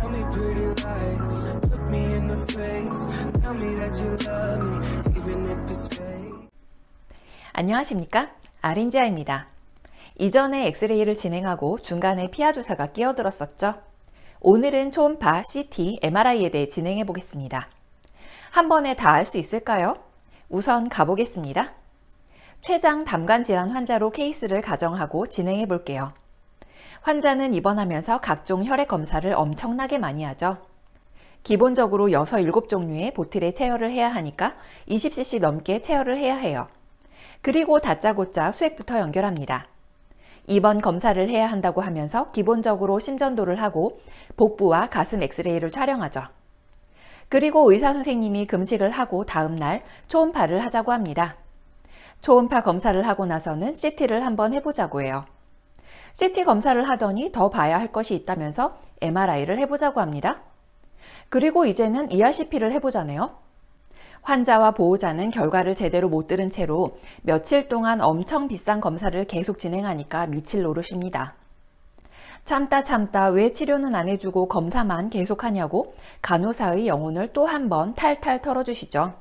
Tell me pretty lies, look me in the face. Tell me that you love me, even if it's fake. 안녕하십니까? 아린지아입니다. 이전에 엑스레이를 진행하고 중간에 피하 주사가 끼어들었었죠. 오늘은 초음파, CT, MRI에 대해 진행해 보겠습니다. 한 번에 다 할 수 있을까요? 우선 가보겠습니다. 췌장 담관 질환 환자로 케이스를 가정하고 진행해 볼게요. 환자는 입원하면서 각종 혈액 검사를 엄청나게 많이 하죠. 기본적으로 6, 7종류의 보틀에 체열을 해야 하니까 20cc 넘게 체열을 해야 해요. 그리고 다짜고짜 수액부터 연결합니다. 입원 검사를 해야 한다고 하면서 기본적으로 심전도를 하고 복부와 가슴 엑스레이를 촬영하죠. 그리고 의사 선생님이 금식을 하고 다음날 초음파를 하자고 합니다. 초음파 검사를 하고 나서는 CT를 한번 해보자고 해요. CT 검사를 하더니 더 봐야 할 것이 있다면서 MRI를 해보자고 합니다. 그리고 이제는 ERCP를 해보자네요. 환자와 보호자는 결과를 제대로 못 들은 채로 며칠 동안 엄청 비싼 검사를 계속 진행하니까 미칠 노릇입니다. 참다 참다 왜 치료는 안 해주고 검사만 계속하냐고 간호사의 영혼을 또 한 번 탈탈 털어주시죠.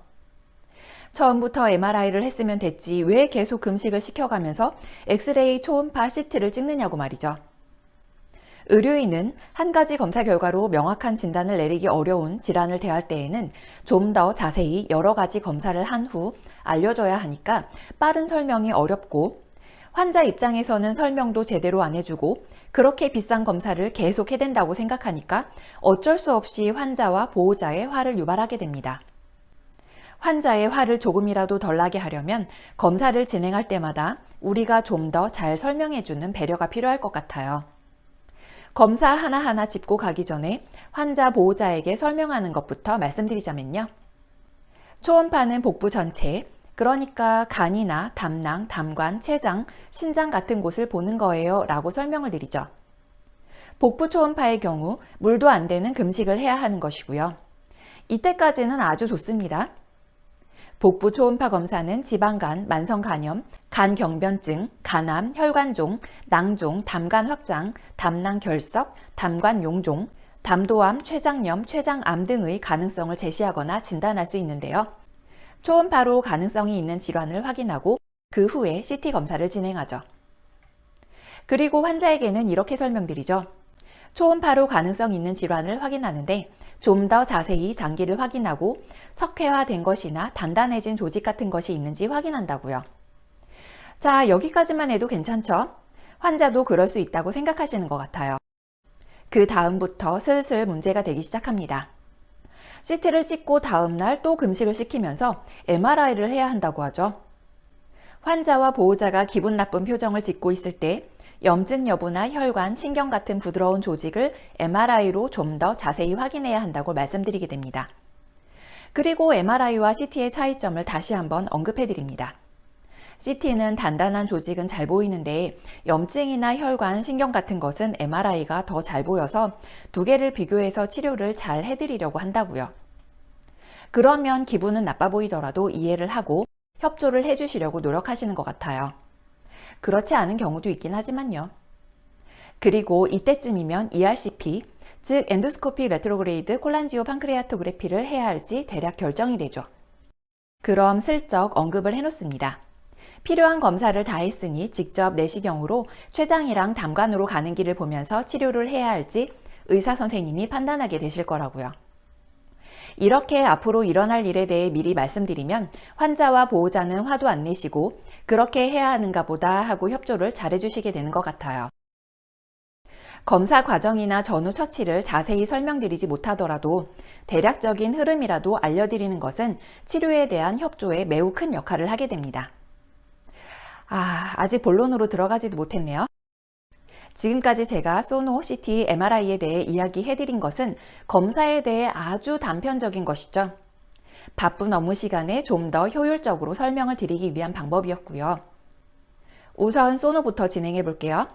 처음부터 MRI를 했으면 됐지 왜 계속 금식을 시켜가면서 엑스레이 초음파 CT를 찍느냐고 말이죠. 의료인은 한 가지 검사 결과로 명확한 진단을 내리기 어려운 질환을 대할 때에는 좀 더 자세히 여러 가지 검사를 한 후 알려줘야 하니까 빠른 설명이 어렵고 환자 입장에서는 설명도 제대로 안 해주고 그렇게 비싼 검사를 계속 해댄다고 생각하니까 어쩔 수 없이 환자와 보호자의 화를 유발하게 됩니다. 환자의 화를 조금이라도 덜 나게 하려면 검사를 진행할 때마다 우리가 좀 더 잘 설명해주는 배려가 필요할 것 같아요. 검사 하나하나 짚고 가기 전에 환자 보호자에게 설명하는 것부터 말씀드리자면요. 초음파는 복부 전체, 그러니까 간이나 담낭, 담관, 췌장, 신장 같은 곳을 보는 거예요 라고 설명을 드리죠. 복부 초음파의 경우 물도 안 되는 금식을 해야 하는 것이고요. 이때까지는 아주 좋습니다. 복부 초음파 검사는 지방간, 만성 간염, 간 경변증, 간암, 혈관종, 낭종, 담간 확장, 담낭 결석, 담관 용종, 담도암, 췌장염, 췌장암 등의 가능성을 제시하거나 진단할 수 있는데요. 초음파로 가능성이 있는 질환을 확인하고 그 후에 CT 검사를 진행하죠. 그리고 환자에게는 이렇게 설명드리죠. 초음파로 가능성 있는 질환을 확인하는데 좀 더 자세히 장기를 확인하고 석회화된 것이나 단단해진 조직 같은 것이 있는지 확인한다고요. 자, 여기까지만 해도 괜찮죠? 환자도 그럴 수 있다고 생각하시는 것 같아요. 그 다음부터 슬슬 문제가 되기 시작합니다. CT를 찍고 다음날 또 금식을 시키면서 MRI를 해야 한다고 하죠. 환자와 보호자가 기분 나쁜 표정을 짓고 있을 때 염증 여부나 혈관, 신경 같은 부드러운 조직을 MRI로 좀 더 자세히 확인해야 한다고 말씀드리게 됩니다. 그리고 MRI와 CT의 차이점을 다시 한번 언급해 드립니다. CT는 단단한 조직은 잘 보이는데 염증이나 혈관, 신경 같은 것은 MRI가 더 잘 보여서 두 개를 비교해서 치료를 잘 해드리려고 한다고요. 그러면 기분은 나빠 보이더라도 이해를 하고 협조를 해주시려고 노력하시는 것 같아요. 그렇지 않은 경우도 있긴 하지만요. 그리고 이때쯤이면 ERCP, 즉 엔도스코피 레트로그레이드 콜란지오 판크레아토그래피를 해야 할지 대략 결정이 되죠. 그럼 슬쩍 언급을 해놓습니다. 필요한 검사를 다 했으니 직접 내시경으로 췌장이랑 담관으로 가는 길을 보면서 치료를 해야 할지 의사 선생님이 판단하게 되실 거라고요. 이렇게 앞으로 일어날 일에 대해 미리 말씀드리면 환자와 보호자는 화도 안 내시고 그렇게 해야 하는가 보다 하고 협조를 잘해주시게 되는 것 같아요. 검사 과정이나 전후 처치를 자세히 설명드리지 못하더라도 대략적인 흐름이라도 알려드리는 것은 치료에 대한 협조에 매우 큰 역할을 하게 됩니다. 아, 아직 본론으로 들어가지도 못했네요. 지금까지 제가 소노, CT, MRI에 대해 이야기해드린 것은 검사에 대해 아주 단편적인 것이죠. 바쁜 업무 시간에 좀 더 효율적으로 설명을 드리기 위한 방법이었고요. 우선 소노부터 진행해 볼게요.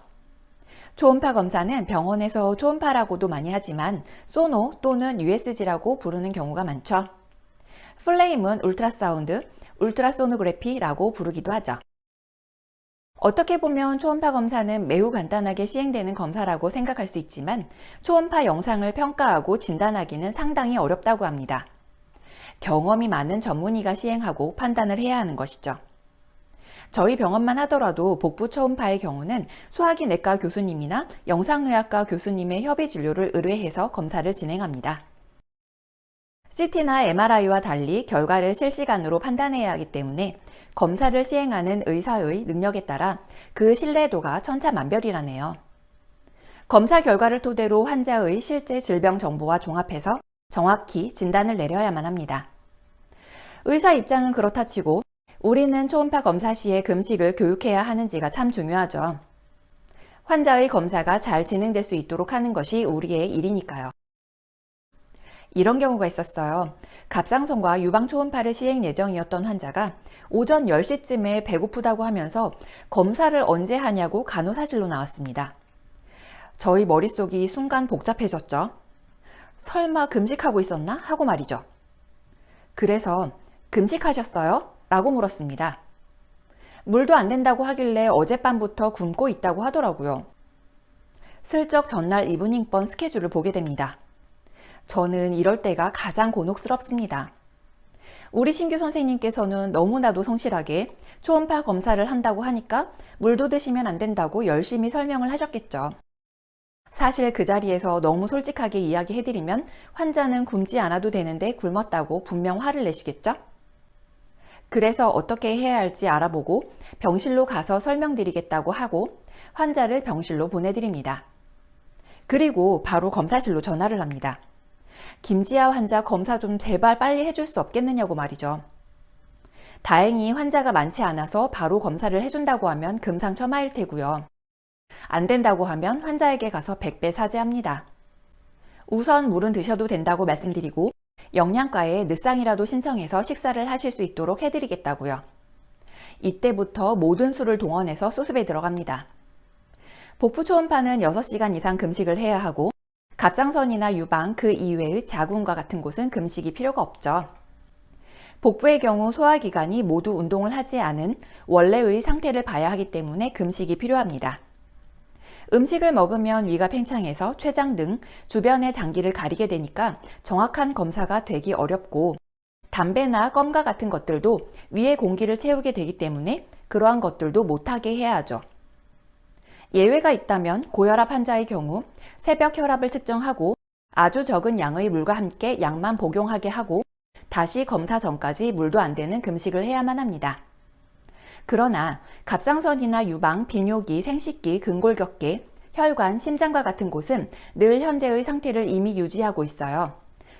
초음파 검사는 병원에서 초음파라고도 많이 하지만 소노 또는 USG라고 부르는 경우가 많죠. 플레임은 울트라사운드, 울트라소노그래피라고 부르기도 하죠. 어떻게 보면 초음파 검사는 매우 간단하게 시행되는 검사라고 생각할 수 있지만 초음파 영상을 평가하고 진단하기는 상당히 어렵다고 합니다. 경험이 많은 전문의가 시행하고 판단을 해야 하는 것이죠. 저희 병원만 하더라도 복부 초음파의 경우는 소화기 내과 교수님이나 영상의학과 교수님의 협의 진료를 의뢰해서 검사를 진행합니다. CT나 MRI와 달리 결과를 실시간으로 판단해야 하기 때문에 검사를 시행하는 의사의 능력에 따라 그 신뢰도가 천차만별이라네요. 검사 결과를 토대로 환자의 실제 질병 정보와 종합해서 정확히 진단을 내려야만 합니다. 의사 입장은 그렇다 치고 우리는 초음파 검사 시에 금식을 교육해야 하는지가 참 중요하죠. 환자의 검사가 잘 진행될 수 있도록 하는 것이 우리의 일이니까요. 이런 경우가 있었어요. 갑상선과 유방 초음파를 시행 예정이었던 환자가 오전 10시쯤에 배고프다고 하면서 검사를 언제 하냐고 간호사실로 나왔습니다. 저희 머릿속이 순간 복잡해졌죠. 설마 금식하고 있었나? 하고 말이죠. 그래서 금식하셨어요? 라고 물었습니다. 물도 안 된다고 하길래 어젯밤부터 굶고 있다고 하더라고요. 슬쩍 전날 이브닝번 스케줄을 보게 됩니다. 저는 이럴 때가 가장 곤혹스럽습니다. 우리 신규 선생님께서는 너무나도 성실하게 초음파 검사를 한다고 하니까 물도 드시면 안 된다고 열심히 설명을 하셨겠죠. 사실 그 자리에서 너무 솔직하게 이야기해드리면 환자는 굶지 않아도 되는데 굶었다고 분명 화를 내시겠죠? 그래서 어떻게 해야 할지 알아보고 병실로 가서 설명드리겠다고 하고 환자를 병실로 보내드립니다. 그리고 바로 검사실로 전화를 합니다. 김지아 환자 검사 좀 제발 빨리 해줄 수 없겠느냐고 말이죠. 다행히 환자가 많지 않아서 바로 검사를 해준다고 하면 금상첨화일 테고요. 안 된다고 하면 환자에게 가서 100배 사죄합니다. 우선 물은 드셔도 된다고 말씀드리고 영양과에 늦상이라도 신청해서 식사를 하실 수 있도록 해드리겠다고요. 이때부터 모든 수를 동원해서 수습에 들어갑니다. 복부 초음파는 6시간 이상 금식을 해야 하고 갑상선이나 유방 그 이외의 자궁과 같은 곳은 금식이 필요가 없죠. 복부의 경우 소화기관이 모두 운동을 하지 않은 원래의 상태를 봐야 하기 때문에 금식이 필요합니다. 음식을 먹으면 위가 팽창해서 췌장 등 주변의 장기를 가리게 되니까 정확한 검사가 되기 어렵고 담배나 껌과 같은 것들도 위에 공기를 채우게 되기 때문에 그러한 것들도 못하게 해야 하죠. 예외가 있다면 고혈압 환자의 경우 새벽 혈압을 측정하고 아주 적은 양의 물과 함께 약만 복용하게 하고 다시 검사 전까지 물도 안 되는 금식을 해야만 합니다. 그러나 갑상선이나 유방, 비뇨기, 생식기, 근골격계, 혈관, 심장과 같은 곳은 늘 현재의 상태를 이미 유지하고 있어요.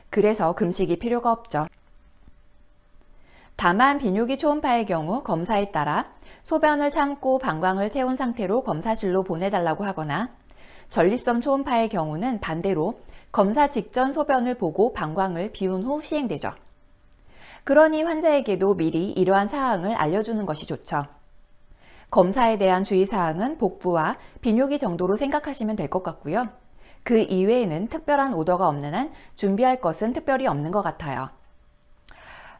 그래서 금식이 필요가 없죠. 다만 비뇨기 초음파의 경우 검사에 따라 소변을 참고 방광을 채운 상태로 검사실로 보내달라고 하거나 전립선 초음파의 경우는 반대로 검사 직전 소변을 보고 방광을 비운 후 시행되죠. 그러니 환자에게도 미리 이러한 사항을 알려주는 것이 좋죠. 검사에 대한 주의사항은 복부와 비뇨기 정도로 생각하시면 될 것 같고요. 그 이외에는 특별한 오더가 없는 한 준비할 것은 특별히 없는 것 같아요.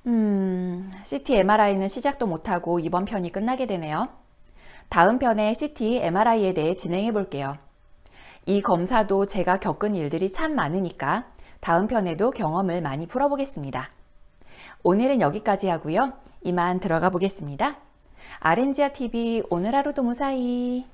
음, CT MRI는 시작도 못하고 이번 편이 끝나게 되네요. 다음 편에 CT MRI에 대해 진행해 볼게요. 이 검사도 제가 겪은 일들이 참 많으니까 다음 편에도 경험을 많이 풀어보겠습니다. 오늘은 여기까지 하고요. 이만 들어가 보겠습니다. 아렌지아 TV 오늘 하루도 무사히